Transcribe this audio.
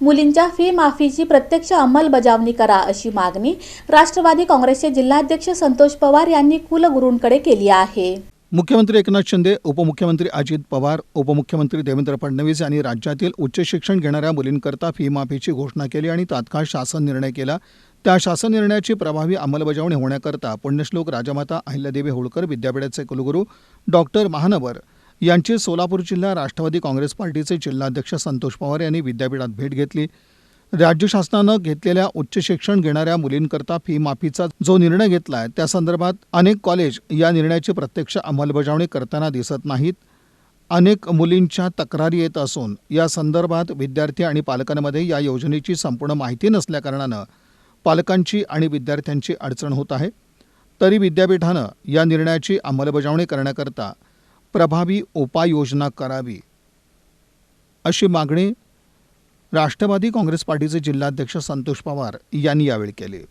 मुलींच्या फी माफीची प्रत्यक्ष अंमलबजावणी करा अशी मागणी राष्ट्रवादी काँग्रेसचे जिल्हाध्यक्ष संतोष पवार यांनी कुलगुरूंकडे केली आहे. मुख्यमंत्री एकनाथ शिंदे उपमुख्यमंत्री अजित पवार उपमुख्यमंत्री देवेंद्र फडणवीस यांनी राज्यातील उच्च शिक्षण घेणाऱ्या मुलींकरता फी माफीची घोषणा केली आणि तात्काळ शासन निर्णय केला. त्या शासन निर्णयाची प्रभावी अंमलबजावणी होण्याकरता पुण्यश्लोक राजमाता अहिल्यादेवी होळकर विद्यापीठाचे कुलगुरू डॉक्टर महानवर यांची सोलापूर जिल्हा राष्ट्रवादी काँग्रेस पार्टीचे जिल्हाध्यक्ष संतोष पवार यांनी विद्यापीठात भेट घेतली. राज्य शासनानं घेतलेल्या उच्च शिक्षण घेणाऱ्या मुलींकरता फी माफीचा जो निर्णय घेतला आहे त्या संदर्भात अनेक कॉलेज या निर्णयाची प्रत्यक्ष अंमलबजावणी करताना दिसत नाहीत. अनेक मुलींच्या तक्रारी येत असून या संदर्भात विद्यार्थी आणि पालकांमध्ये या योजनेची संपूर्ण माहिती नसल्याकारणानं पालकांची आणि विद्यार्थ्यांची अडचण होत आहे. तरी विद्यापीठानं या निर्णयाची अंमलबजावणी करण्याकरता प्रभावी उपाययोजना करावी अशी मागणी राष्ट्रवादी काँग्रेस पार्टीचे जिल्हाध्यक्ष संतोष पवार यांनी यावेळी केली.